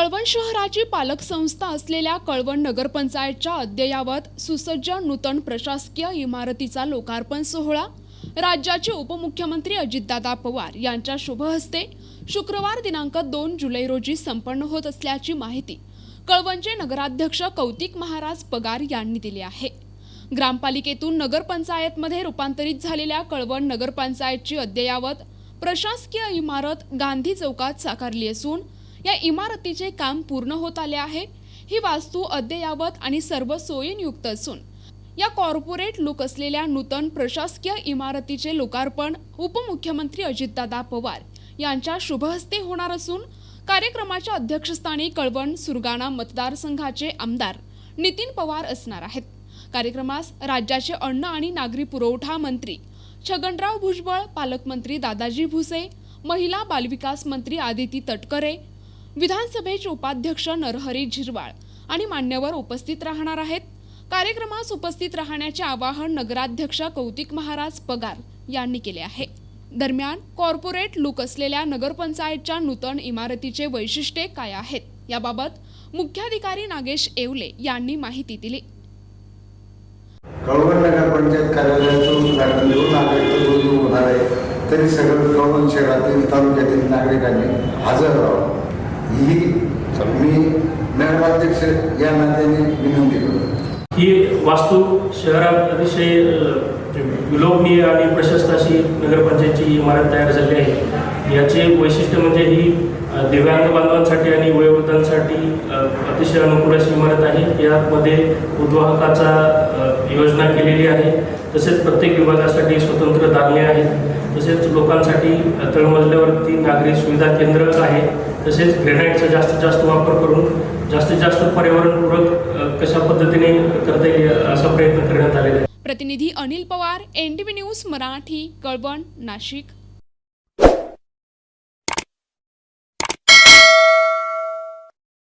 कळवण शहराची पालक संस्था असलेल्या कळवण नगरपंचायतच्या अद्ययावत सुसज्ज नूतन प्रशासकीय इमारतीचा लोकार्पण सोहळा राज्याचे उपमुख्यमंत्री अजितदादा पवार यांच्या शुभहस्ते शुक्रवार दिनांक दोन जुलै रोजी संपन्न होत असल्याची माहिती कळवणचे नगराध्यक्ष कौतिक महाराज पगार यांनी दिली आहे. ग्रामपालिकेतून नगरपंचायतमध्ये रूपांतरित झालेल्या कळवण नगरपंचायतची अद्ययावत प्रशासकीय इमारत गांधी चौकात साकारली असून या इमारतीचे काम पूर्ण होत आले आहे. ही वास्तू अद्ययावत आणि सर्व सोयींयुक्त असून या कॉर्पोरेट लुक असलेल्या नूतन प्रशासकीय इमारतीचे लोकार्पण उपमुख्यमंत्री अजितदादा पवार यांच्या शुभहस्ते होणार असून कार्यक्रमाच्या अध्यक्षस्थानी कळवण सुरगाणा मतदारसंघाचे आमदार नितीन पवार असणार आहेत. कार्यक्रमास राज्याचे अन्न आणि नागरी पुरवठा मंत्री छगनराव भुजबळ पालकमंत्री दादाजी भुसे महिला बालविकास मंत्री आदिती तटकरे विधानसभेचे उपाध्यक्ष नरहरी झिरवाळ आणि मान्यवर उपस्थित राहणार आहेत. कार्यक्रमास उपस्थित राहण्याचे आवाहन नगराध्यक्ष कौतिक महाराज पगार यांनी केले आहे. दरम्यान कॉर्पोरेट लुक असलेल्या नगरपंचायतच्या नूतन इमारतीचे वैशिष्ट्ये काय आहेत? याबाबत मुख्याधिकारी नागेश येवले यांनी माहिती दिली. कळवण नगरपंचायत कार्यालयाचं उद्घाटन दोन ऑगस्ट होणार आहे तरी सगळं कळवण शहरातील तालुक्यातील नागरिकांनी हजर राहावं. ही मी नगराध्यक्ष या नात्याने विनंती करतो ही वास्तू शहरात अतिशय विलोभनीय आणि प्रशस्त अशी नगरपंचायतची इमारत तयार झाली आहे. याचे वैशिष्ट्य म्हणजे ही दिव्यांग बांधवांसाठी आणि वयोवृद्धांसाठी अतिशय अनुकूल अशी इमारत आहे. यामध्ये उद्वाहकाचा योजना केलेली आहे. तसेच प्रत्येक विभागासाठी स्वतंत्र दालने आहेत. तसेच लोकांसाठी तळमजल्यावरती नागरी सुविधा केंद्र आहे. तसेच ग्रेनाईटचा जास्तीत जास्त वापर करून जास्तीत जास्त पर्यावरणपूरक कशा पद्धतीने करता येईल असा प्रयत्न करण्यात आलेला आहे. प्रतिनिधी अनिल पवार एनडीबी न्यूज मराठी कळवण नाशिक.